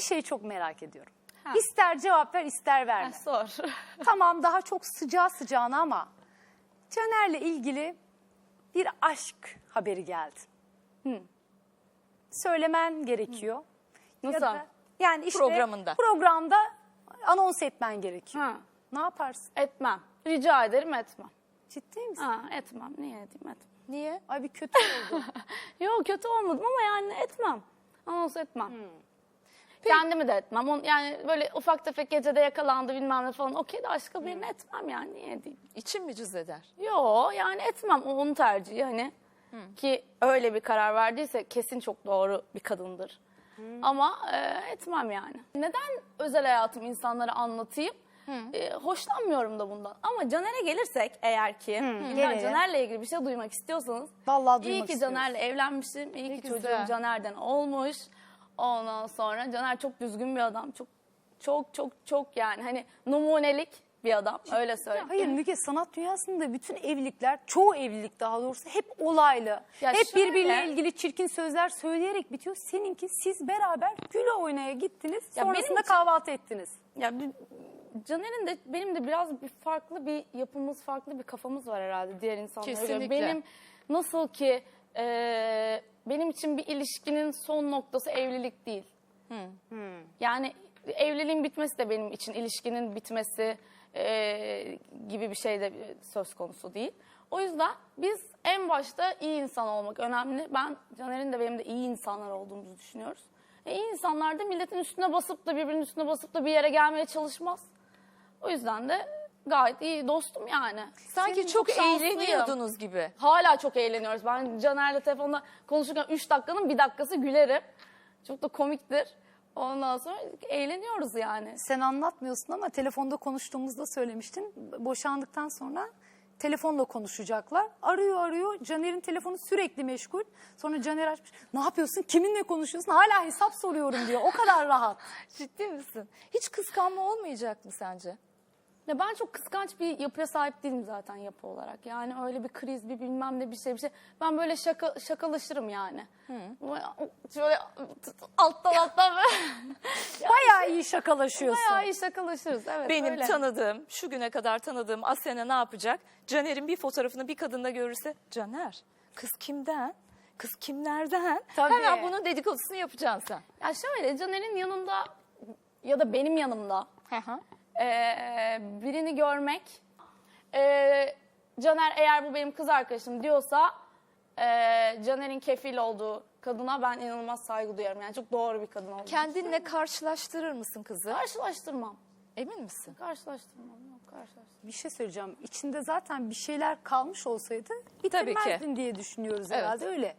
bir şey çok merak ediyorum. Ha. İster cevap ver ister verme. Ha, sor. tamam daha çok sıcağı sıcağına ama Caner'le ilgili bir aşk haberi geldi. Hı. Söylemen gerekiyor. Ya Nasıl? da- yani işte Programında. Programda anons etmen gerekiyor. Ha, Ne yaparsın? etmem. Rica ederim etmem. Ciddi misin? Ha, etmem. Niye edeyim etmem. Niye? Ay bir kötü oldu. Yok kötü olmadım ama yani etmem. Anons etmem. Kendimi de etmem. On- Yani böyle ufak tefek gecede yakalandı bilmem ne falan. Okey de aşka birini etmem yani. Niye edeyim? İçin mi cız eder? Yo yani etmem. O onun tercihi hani. Ki öyle bir karar verdiyse kesin çok doğru bir kadındır. Ama e, etmem yani. Neden özel hayatımı insanlara anlatayım? E, hoşlanmıyorum da bundan. Ama Caner'e gelirsek eğer ki yani gelelim. Caner'le ilgili bir şey duymak istiyorsanız Vallahi iyi duymak ki istiyoruz. Caner'le evlenmişim. iyi ki çocuğum Caner'den olmuş. Ondan sonra Caner çok düzgün bir adam. Çok çok çok çok yani hani numunelik bir adam öyle söyleyeyim. Hayır Müge sanat dünyasında bütün evlilikler, çoğu evlilik daha doğrusu hep olaylı. Ya hep şöyle- birbiriyle ilgili çirkin sözler söyleyerek bitiyor. Seninki siz beraber güle oynaya gittiniz. Ya sonrasında benim için- kahvaltı ettiniz. Ya bir, Caner'in de benim de biraz bir farklı bir yapımız, farklı bir kafamız var herhalde diğer insanlara göre. Kesinlikle. Benim nasıl ki e, benim için bir ilişkinin son noktası evlilik değil. Yani evliliğin bitmesi de benim için ilişkinin bitmesi e, gibi bir şey de söz konusu değil. O yüzden biz en başta iyi insan olmak önemli. Ben Caner'in de benim de iyi insanlar olduğumuzu düşünüyoruz. E, iyi insanlar da milletin üstüne basıp da birbirinin üstüne basıp da bir yere gelmeye çalışmaz. O yüzden de gayet iyi dostum yani. Sanki çok, şanslıyım. eğleniyordunuz gibi. Hala çok eğleniyoruz. Ben Caner'le telefonda konuşurken 3 dakikanın bir dakikası gülerim. Çok da komiktir. Ondan sonra eğleniyoruz yani. Sen anlatmıyorsun ama telefonda konuştuğumuzda söylemiştin. Boşandıktan sonra telefonla konuşacaklar. Arıyor arıyor. Caner'in telefonu sürekli meşgul. Sonra Caner açmış. Ne yapıyorsun? Kiminle konuşuyorsun? Hala hesap soruyorum diyor. O kadar rahat. Ciddi misin? Hiç kıskanma olmayacak mı sence? Ya ben çok kıskanç bir yapıya sahip değilim zaten yapı olarak. Yani öyle bir kriz, bir bilmem ne bir şey bir şey. Ben böyle şaka şakalaşırım yani. Böyle Şöyle alttan alttan böyle. Bayağı iyi şakalaşıyorsun. Bayağı iyi şakalaşırız. Evet Benim öyle. tanıdığım, şu güne kadar tanıdığım Asena ne yapacak? Caner'in bir fotoğrafını bir kadında görürse, Caner, kız kimden? Kız kimlerden? Tabii. Hemen bunun dedikodusunu yapacaksın sen. Ya şöyle Caner'in yanında ya da benim yanımda Ee, birini görmek. Ee, Caner eğer bu benim kız arkadaşım diyorsa ee, Caner'in kefil olduğu kadına ben inanılmaz saygı duyarım. Yani çok doğru bir kadın olduğunu. Kendinle karşılaştırır mısın kızı? Karşılaştırmam. Emin misin? Karşılaştırmam. Yok, karşılaştırmam. Bir şey söyleyeceğim. İçinde zaten bir şeyler kalmış olsaydı Tabii ki. bitirmezdin diye düşünüyoruz Evet. herhalde öyle.